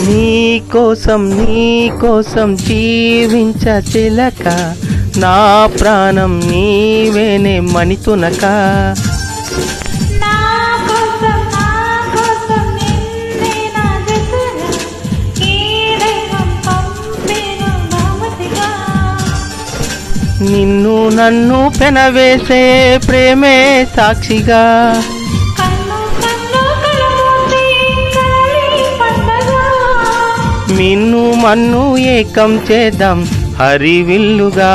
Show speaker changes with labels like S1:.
S1: నీ కోసం నీ కోసం జీవించ చిలక. నా ప్రాణం నీవేనే మణితునక.
S2: నిన్ను
S1: నన్ను పెనవేసే ప్రేమే సాక్షిగా. మిన్ను మన్ను ఏకం చేద్దాం హరివిల్లుగా.